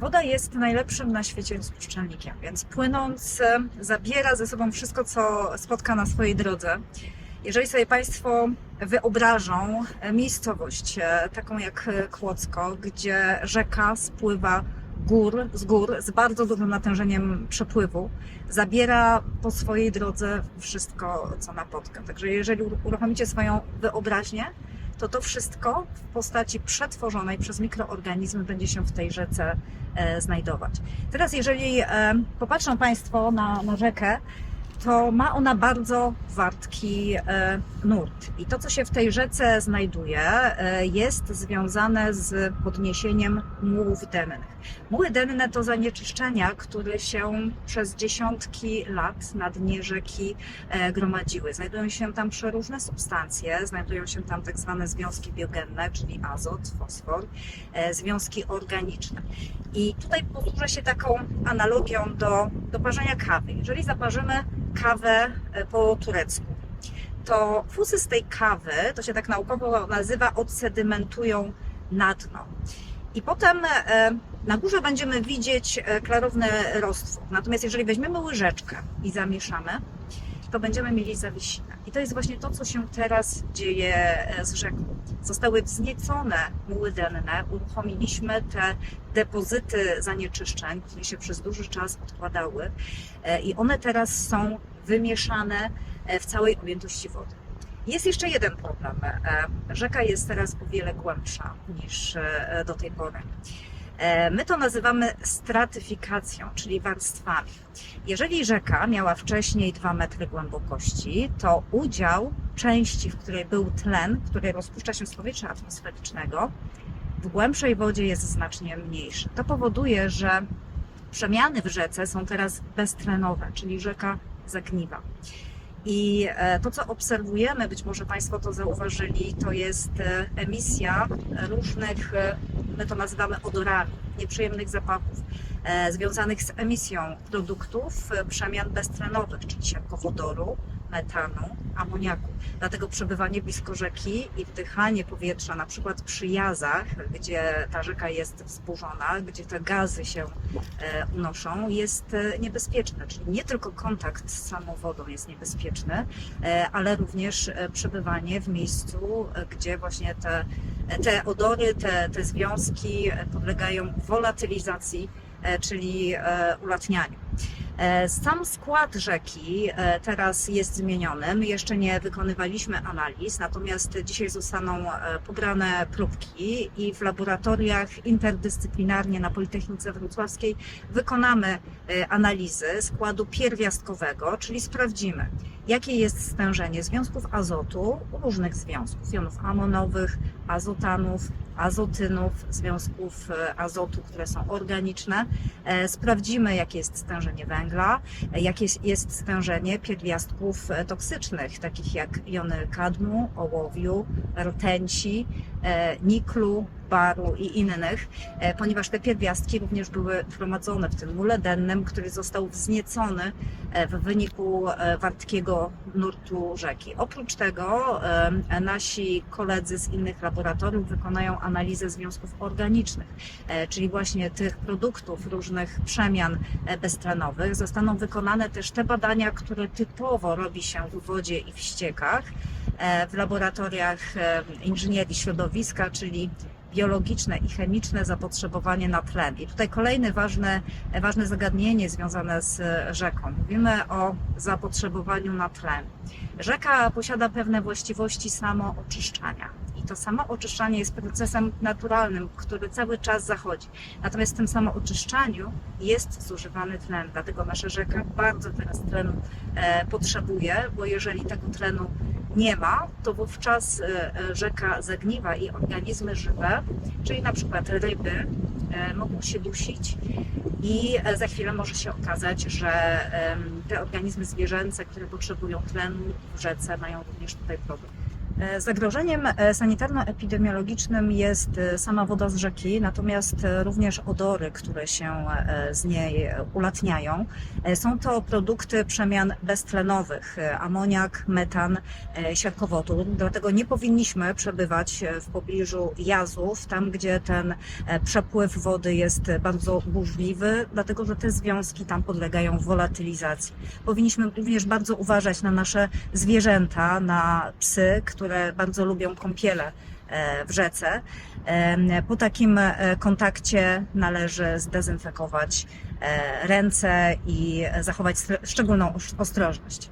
Woda jest najlepszym na świecie rozpuszczalnikiem, więc płynąc zabiera ze sobą wszystko, co spotka na swojej drodze. Jeżeli sobie Państwo wyobrażą e, miejscowość e, taką jak e, Kłodzko, gdzie rzeka spływa gór, z gór z bardzo dużym natężeniem przepływu, zabiera po swojej drodze wszystko, co napotka. Także jeżeli uruchomicie swoją wyobraźnię, to to wszystko w postaci przetworzonej przez mikroorganizmy będzie się w tej rzece e, znajdować. Teraz, jeżeli e, popatrzą Państwo na, na rzekę, to ma ona bardzo wartki e, nurt. I to, co się w tej rzece znajduje, e, jest związane z podniesieniem mułów dennych. Muły denne to zanieczyszczenia, które się przez dziesiątki lat na dnie rzeki e, gromadziły. Znajdują się tam przeróżne substancje, znajdują się tam tak zwane związki biogenne, czyli azot, fosfor, związki organiczne. I tutaj posłużę się taką analogią do, do parzenia kawy. Jeżeli zaparzymy kawę e, po turecku, to fusy z tej kawy, to się tak naukowo nazywa, odsedymentują na dno. I potem e, na górze będziemy widzieć e, klarowny roztwór. Natomiast jeżeli weźmiemy łyżeczkę i zamieszamy, to będziemy mieli zawisinę. I to jest właśnie to, co się teraz dzieje e, z rzeką. Zostały wzniecone muły denne, uruchomiliśmy te depozyty zanieczyszczeń, które się przez duży czas odkładały e, i one teraz są wymieszane e, w całej objętości wody. Jest jeszcze jeden problem. Rzeka jest teraz o wiele głębsza niż do tej pory. E, My to nazywamy stratyfikacją, czyli warstwami. Jeżeli rzeka miała wcześniej 2 metry głębokości, to udział części, w której był tlen, który rozpuszcza się z powietrza atmosferycznego, w głębszej wodzie jest znacznie mniejszy. To powoduje, że przemiany w rzece są teraz beztlenowe, czyli rzeka zagniwa. I e, to, co obserwujemy, być może Państwo to zauważyli, to jest e, emisja różnych, my to nazywamy odorami, nieprzyjemnych zapachów, e, związanych z emisją produktów e, przemian beztlenowych, czyli siarkowodoru, metanu, amoniaku. Dlatego przebywanie blisko rzeki i wdychanie powietrza, na przykład przy jazach, gdzie ta rzeka jest wzburzona, gdzie te gazy się e, unoszą, jest e, niebezpieczne. Czyli nie tylko kontakt z samą wodą jest niebezpieczny, e, ale również e, przebywanie w miejscu, gdzie właśnie te, te odory, te, te związki e, podlegają wolatylizacji, e, czyli e, ulatnianiu. Sam skład rzeki teraz jest zmieniony. My jeszcze nie wykonywaliśmy analiz, natomiast dzisiaj zostaną pobrane próbki i w laboratoriach interdyscyplinarnie na Politechnice Wrocławskiej wykonamy analizy składu pierwiastkowego, czyli sprawdzimy, jakie jest stężenie związków azotu, różnych związków, jonów amonowych, azotanów, azotynów, związków e, azotu, które są organiczne. E, Sprawdzimy, jakie jest stężenie węgla, e, jakie jest- stężenie pierwiastków toksycznych, takich jak jony kadmu, ołowiu, rtęci, niklu, baru i innych, e, ponieważ te pierwiastki również były gromadzone w tym mule dennym, który został wzniecony e, w wyniku e, wartkiego nurtu rzeki. Oprócz tego nasi koledzy z innych laboratoriów wykonają analizę związków organicznych, czyli właśnie tych produktów różnych przemian beztlenowych. Zostaną wykonane też te badania, które typowo robi się w wodzie i w ściekach w laboratoriach inżynierii środowiska, czyli biologiczne i chemiczne zapotrzebowanie na tlen. I tutaj kolejne ważne, ważne zagadnienie związane z rzeką. Mówimy o zapotrzebowaniu na tlen. Rzeka posiada pewne właściwości samooczyszczania. I to samooczyszczanie jest procesem naturalnym, który cały czas zachodzi. Natomiast w tym samooczyszczaniu jest zużywany tlen. Dlatego nasza rzeka bardzo teraz tlenu e, potrzebuje, bo jeżeli tego tlenu nie ma, to wówczas e, e, rzeka zagniwa i organizmy żywe, czyli na przykład ryby, e, mogą się dusić i za chwilę może się okazać, że te organizmy zwierzęce, które potrzebują tlenu w rzece, mają również tutaj problem. E, Zagrożeniem e, sanitarno-epidemiologicznym jest e, sama woda z rzeki, natomiast również odory, które się z niej ulatniają. Są to produkty przemian beztlenowych, amoniak, metan, siarkowodór, dlatego nie powinniśmy przebywać w pobliżu jazów, tam gdzie ten przepływ wody jest bardzo burzliwy, dlatego że te związki tam podlegają wolatylizacji. Powinniśmy również bardzo uważać na nasze zwierzęta, na psy, które bardzo lubią kąpiele e, w rzece. Em, Po takim e, kontakcie należy zdezynfekować e, ręce i zachować szczególną ostrożność.